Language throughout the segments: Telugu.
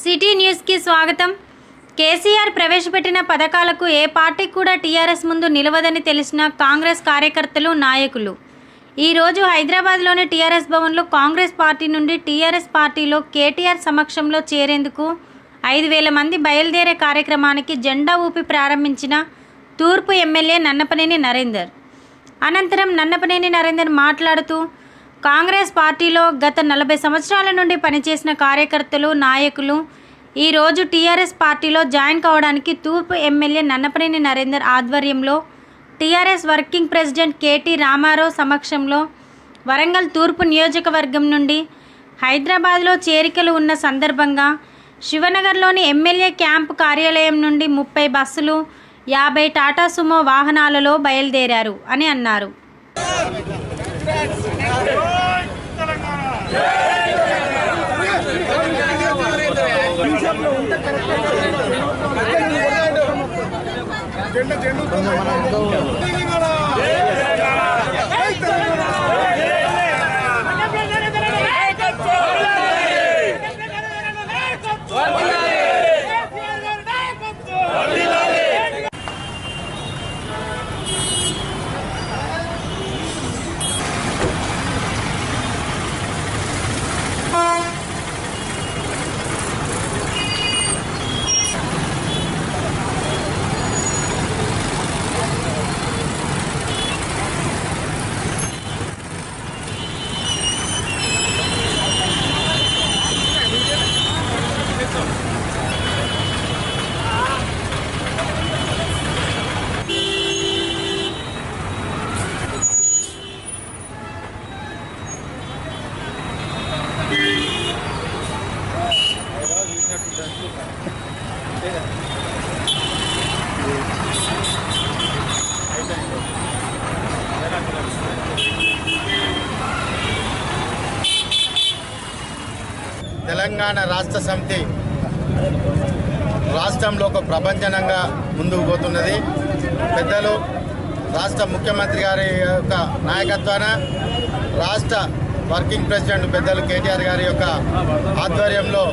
సిటీ న్యూస్కి స్వాగతం. కేసీఆర్ ప్రవేశపెట్టిన పథకాలకు ఏ పార్టీ కూడా టీఆర్ఎస్ ముందు నిలవదని తెలిసిన కాంగ్రెస్ కార్యకర్తలు నాయకులు. ఈరోజు హైదరాబాద్లోని టీఆర్ఎస్ భవన్లో కాంగ్రెస్ పార్టీ నుండి టీఆర్ఎస్ పార్టీలో కేటీఆర్ సమక్షంలో చేరేందుకు ఐదు వేల మంది బయలుదేరే కార్యక్రమానికి జెండా ఊపి ప్రారంభించిన తూర్పు ఎమ్మెల్యే నన్నపనేని నరేందర్. అనంతరం నన్నపనేని నరేందర్ మాట్లాడుతూ కాంగ్రెస్ పార్టీలో గత నలభై సంవత్సరాల నుండి పనిచేసిన కార్యకర్తలు నాయకులు ఈరోజు టీఆర్ఎస్ పార్టీలో జాయిన్ కావడానికి తూర్పు ఎమ్మెల్యే నన్నపనేని నరేందర్ ఆధ్వర్యంలో TRS working president KT Ramarao సమక్షంలో వరంగల్ తూర్పు నియోజకవర్గం నుండి హైదరాబాద్లో చేరికలు ఉన్న సందర్భంగా శివనగర్లోని ఎమ్మెల్యే క్యాంపు కార్యాలయం నుండి ముప్పై బస్సులు యాభై టాటా సుమో వాహనాలలో బయలుదేరారు అని అన్నారు. దాంట్లో ఉంటే కరెక్ట్ జెండా జెండా తెలంగాణ రాష్ట్ర సమితి రాష్ట్రంలో ఒక ప్రపంచనంగా ముందుకు పోతున్నది. పెద్దలు రాష్ట్ర ముఖ్యమంత్రి గారి యొక్క నాయకత్వాన రాష్ట్ర వర్కింగ్ ప్రెసిడెంట్ పెద్దలు కేటీఆర్ గారి యొక్క ఆధ్వర్యంలో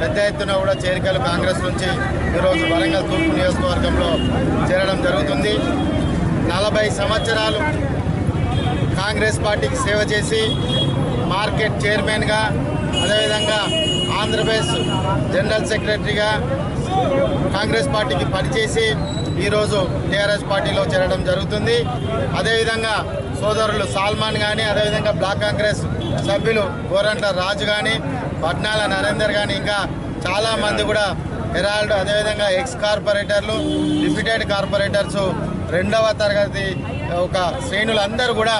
పెద్ద ఎత్తున కూడా చేరికలు కాంగ్రెస్ నుంచి ఈరోజు వరంగల్ తూర్పు నియోజకవర్గంలో చేరడం జరుగుతుంది. నలభై సంవత్సరాలు కాంగ్రెస్ పార్టీకి సేవ చేసి మార్కెట్ చైర్మన్గా అదేవిధంగా ఆంధ్రప్రదేశ్ జనరల్ సెక్రటరీగా కాంగ్రెస్ పార్టీకి పనిచేసి ఈరోజు టీఆర్ఎస్ పార్టీలో చేరడం జరుగుతుంది. అదేవిధంగా సోదరులు సాల్మాన్ కానీ అదేవిధంగా బ్లాక్ కాంగ్రెస్ సభ్యులు గోరంట రాజు కానీ పట్నాల నరేందర్ కానీ ఇంకా చాలామంది కూడా హెరాల్డ్ అదేవిధంగా ఎక్స్ కార్పొరేటర్లు డిప్యూటెడ్ కార్పొరేటర్స్ రెండవ తరగతి ఒక శ్రేణులందరూ కూడా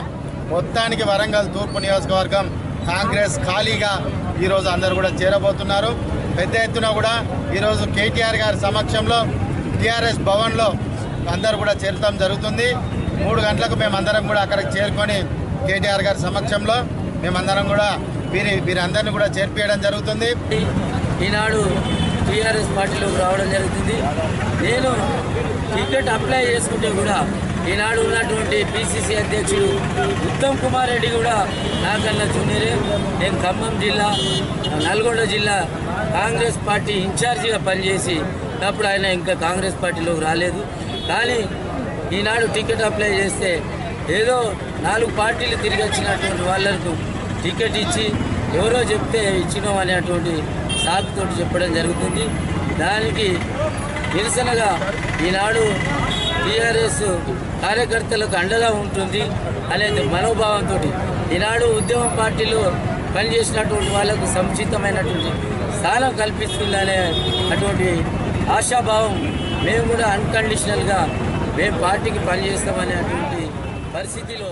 మొత్తానికి వరంగల్ తూర్పు నియోజకవర్గం కాంగ్రెస్ ఖాళీగా ఈరోజు అందరూ కూడా చేరబోతున్నారు. పెద్ద ఎత్తున కూడా ఈరోజు కేటీఆర్ గారి సమక్షంలో టీఆర్ఎస్ భవన్లో అందరూ కూడా చేరటం జరుగుతుంది. మూడు గంటలకు మేమందరం కూడా అక్కడికి చేరుకొని కేటీఆర్ గారి సమక్షంలో మేమందరం కూడా వీరి వీరందరినీ కూడా చేర్పించడం జరుగుతుంది. ఈనాడు టీఆర్ఎస్ పార్టీలోకి రావడం జరుగుతుంది. నేను టికెట్ అప్లై చేసుకుంటే కూడా ఈనాడు ఉన్నటువంటి పిసిసి అధ్యక్షుడు ఉత్తమ్ కుమార్ రెడ్డి కూడా నాకన్నా జూనియరే నేను ఖమ్మం జిల్లా నల్గొండ జిల్లా కాంగ్రెస్ పార్టీ ఇన్ఛార్జిగా పనిచేసి అప్పుడు ఆయన ఇంకా కాంగ్రెస్ పార్టీలోకి రాలేదు. కానీ ఈనాడు టికెట్ అప్లై చేస్తే ఏదో నాలుగు పార్టీలు తిరిగి వచ్చినటువంటి వాళ్ళకు టికెట్ ఇచ్చి ఎవరో చెప్తే ఇచ్చినాం అనేటువంటి సాకుతోటి చెప్పడం జరుగుతుంది. దానికి నిరసనగా ఈనాడు టీఆర్ఎస్ కార్యకర్తలకు అండగా ఉంటుంది అనే మనోభావంతో ఈనాడు ఉద్యమ పార్టీలో పనిచేసినటువంటి వాళ్ళకు సముచితమైనటువంటి స్థానం కల్పిస్తుందనే అటువంటి ఆశాభావం మేము కూడా అన్కండిషనల్గా మేము పార్టీకి పనిచేస్తామనేటువంటి పరిస్థితిలో